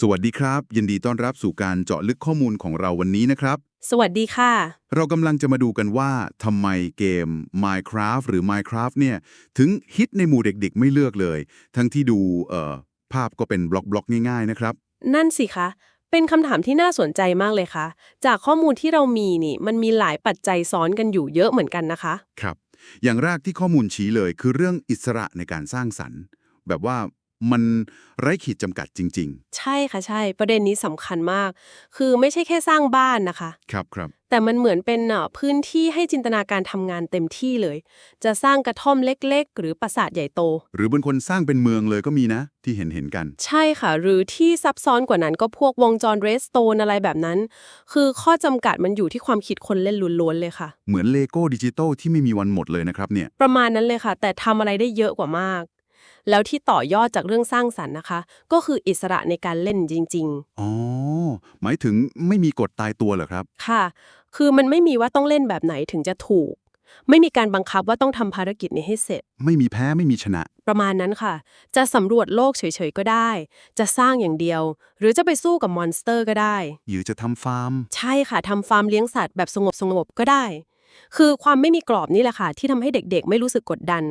สวัสดีครับ ยินดีต้อนรับสู่การเจาะลึกข้อมูลของเราวันนี้นะครับ สวัสดีค่ะ เรากำลังจะมาดูกันว่าทำไมเกม Minecraft หรือ Minecraft เนี่ย ถึงฮิตในหมู่เด็กๆ ไม่เลือกเลย ทั้งที่ดูเอ่อภาพก็เป็นบล็อกๆง่ายๆนะครับ นั่นสิคะ เป็นคำถามที่น่าสนใจมากเลยค่ะ จากข้อมูลที่เรามีนี่มันมีหลายปัจจัยซ้อนกันอยู่เยอะเหมือนกันนะคะ ครับ อย่างแรกที่ข้อมูลชี้เลยคือเรื่องอิสระในการสร้างสรรค์ แบบว่า มันไร้ขีดจำกัดจริงใช่ค่ะใช่ ประเด็นนี้สำคัญมาก คือไม่ใช่แค่สร้างบ้านนะคะๆครับครับ แต่มันเหมือนเป็นเอ่อพื้นที่ให้จินตนาการทำงานเต็มที่เลย จะสร้างกระท่อมเล็ก ๆ หรือปราสาทใหญ่โต หรือบางคนสร้างเป็นเมืองเลยก็มีนะ ที่เห็นเห็นๆกัน ใช่ค่ะ หรือที่ซับซ้อนกว่านั้นก็พวกวงจรเรสโตนอะไรแบบนั้น คือข้อจำกัดมันอยู่ที่ความคิดคนเล่นล้วนๆเลยค่ะ เหมือนเลโก้ดิจิตอลที่ไม่มีวันหมดเลยนะครับเนี่ย ประมาณนั้นเลยค่ะ แต่ทำอะไรได้เยอะกว่ามาก แล้วที่ต่อยอดจากเรื่องสร้างสรรค์นะคะ ก็คืออิสระในการเล่นจริงอ๋อ หมายถึงไม่มีกฎตายตัวเหรอครับๆค่ะ คือมันไม่มีว่าต้องเล่นแบบไหนถึงจะถูก ไม่มีการบังคับว่าต้องทำภารกิจนี้ให้เสร็จ ไม่มีแพ้ไม่มีชนะ ประมาณนั้นค่ะ จะสำรวจโลกเฉยๆก็ได้ จะสร้างอย่างเดียว หรือจะไปสู้กับมอนสเตอร์ก็ได้ หรือจะทำฟาร์ม ใช่ค่ะทำฟาร์มเลี้ยงสัตว์แบบสงบๆก็ได้ คือความไม่มีกรอบนี่แหละค่ะ ที่ทำให้เด็กๆ ไม่รู้สึกกดดัน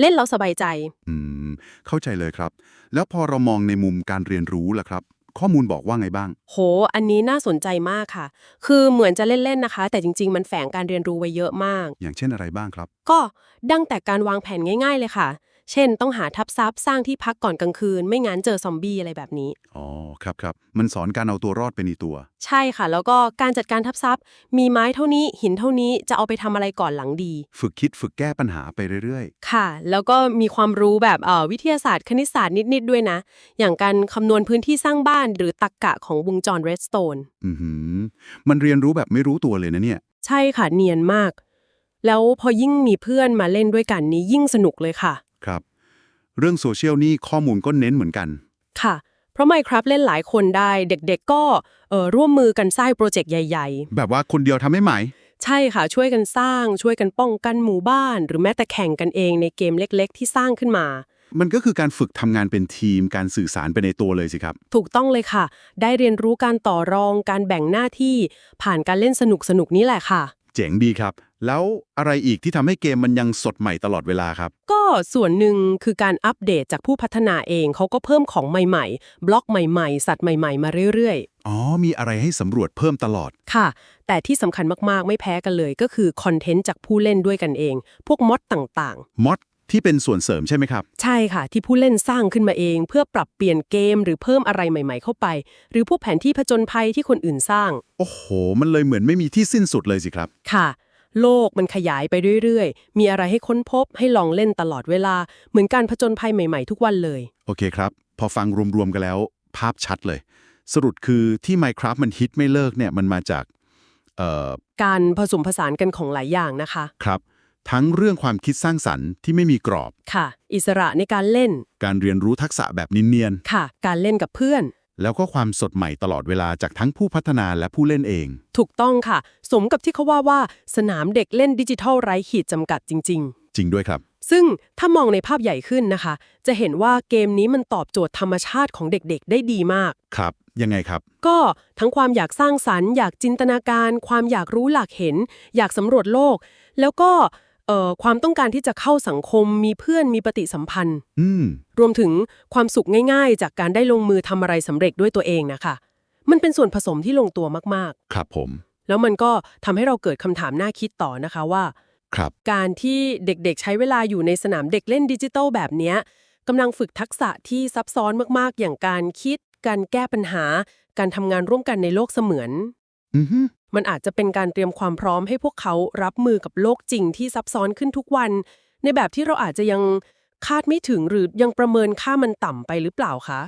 เล่นแล้วสบายใจ อืม เข้าใจเลยครับ แล้วพอเรามองในมุมการเรียนรู้ล่ะครับ ข้อมูลบอกว่าไงบ้าง โห อันนี้น่าสนใจมากค่ะ คือเหมือนจะเล่นๆนะคะ แต่จริง ๆ มันแฝงการเรียนรู้ไว้เยอะมาก อย่างเช่นอะไรบ้างครับ ก็ดังแต่การวางแผนง่าย ๆ เลยค่ะ เช่น ต้องหาทับซับสร้างที่พักก่อนกลางคืน ไม่งั้นเจอซอมบี้อะไรแบบนี้ อ๋อ ครับครับ มันสอนการเอาตัวรอดไปในตัว ใช่ค่ะ แล้วก็การจัดการทับซับมีไม้เท่านี้หินเท่านี้จะเอาไปทำอะไรก่อนหลังดี ฝึกคิดฝึกแก้ปัญหาไปเรื่อยค่ะ แล้วก็มีความรู้แบบเอ่อวิทยาศาสตร์คณิตศาสตร์นิด ๆ ด้วยนะ อย่างการคำนวณพื้นที่สร้างบ้านหรือตรรกกะของวงจรเรดสโตน ๆ อือหือ มันเรียนรู้แบบไม่รู้ตัวเลยนะเนี่ย ใช่ค่ะเนียนมาก แล้วพอยิ่งมีเพื่อนมาเล่นด้วยกันนี้ยิ่งสนุกเลยค่ะ ครับ เรื่องโซเชียลนี่ข้อมูลก็เน้นเหมือนกัน ค่ะ เพราะ Minecraft เล่นหลายคนได้ เด็กๆก็เอ่อร่วมมือกันสร้างโปรเจกต์ใหญ่ แบบว่าคนเดียวทำไม่ไหม ๆ ใช่ค่ะ ช่วยกันสร้าง ช่วยกันป้องกันหมู่บ้าน หรือแม้แต่แข่งกันเองในเกมเล็ก ๆ ที่สร้างขึ้นมา มันก็คือการฝึกทำงานเป็นทีมการสื่อสารไปในตัวเลยสิครับ ถูกต้องเลยค่ะ ได้เรียนรู้การต่อรอง การแบ่งหน้าที่ ผ่านการเล่นสนุกๆนี้แหละค่ะ เจ๋งดีครับ แล้วอะไรอีกที่ทำให้เกมมันยังสดใหม่ตลอดเวลาครับ ก็ส่วนหนึ่งคือการอัปเดตจากผู้พัฒนาเองเขาก็เพิ่มของใหม่ๆ บล็อกใหม่ๆ สัตว์ใหม่ๆ มาเรื่อยอ๋อ มีอะไรให้สำรวจเพิ่มตลอดๆค่ะ แต่ที่สำคัญมากๆ ไม่แพ้กันเลยก็คือคอนเทนต์จากผู้เล่นด้วยกันเอง พวกมอดต่างมอด ที่เป็นส่วนเสริมใช่ไหมครับๆใช่ค่ะ ที่ผู้เล่นสร้างขึ้นมาเอง เพื่อปรับเปลี่ยนเกมหรือเพิ่มอะไรใหม่ ๆ เข้าไป หรือพวกแผนที่ผจญภัยที่คนอื่นสร้าง โอ้โห มันเลยเหมือนไม่มีที่สิ้นสุดเลยสิครับ ค่ะ โลกมันขยายไปเรื่อยๆ มีอะไรให้ค้นพบให้ลองเล่นตลอดเวลา เหมือนการผจญภัยใหม่ๆ ทุกวันเลย โอเคครับ พอฟังรวมๆกันแล้ว ภาพชัดเลย สรุปคือที่ Minecraft มันฮิตไม่เลิกเนี่ยมันมาจากเอ่อการผสมผสานกันของหลายอย่างนะคะ ครับ ทั้งเรื่องความคิดสร้างสรรค์ที่ไม่มีกรอบ ค่ะ อิสระในการเล่น การเรียนรู้ทักษะแบบเนียนค่ะ การเล่นกับเพื่อนๆแล้วก็ความสดใหม่ตลอดเวลาจากทั้งผู้พัฒนาและผู้เล่นเอง ถูกต้องค่ะ สมกับที่เขาว่าว่าสนามเด็กเล่นดิจิทัลไร้ขีดจำกัดจริงจริงด้วยครับๆซึ่งถ้ามองในภาพใหญ่ขึ้นนะคะ จะเห็นว่าเกมนี้มันตอบโจทย์ธรรมชาติของเด็กๆ ได้ดีมาก ครับ ยังไงครับ ก็ทั้งความอยากสร้างสรรค์ อยากจินตนาการ ความอยากรู้หลากเห็น อยากสำรวจโลก แล้วก็ เอ่อความต้องการที่จะเข้าสังคมมีเพื่อนมีปฏิสัมพันธ์ อืม รวมถึงความสุขง่ายๆ จากการได้ลงมือทำอะไรสำเร็จด้วยตัวเองนะคะ มันเป็นส่วนผสมที่ลงตัวมากครับผม ๆ แล้วมันก็ทำให้เราเกิดคำถามน่าคิดต่อนะคะว่า ครับ การที่เด็กๆ ใช้เวลาอยู่ในสนามเด็กเล่นดิจิทัลแบบเนี้ยกำลังฝึกทักษะที่ซับซ้อนมากๆ อย่างการคิด การแก้ปัญหา การทำงานร่วมกันในโลกเสมือน อือฮึ มันอาจจะเป็นการเตรียมความพร้อมให้พวกเขารับมือกับโลกจริงที่ซับซ้อนขึ้นทุกวัน ในแบบที่เราอาจจะยังคาดไม่ถึงหรือยังประเมินค่ามันต่ำไปหรือเปล่าคะ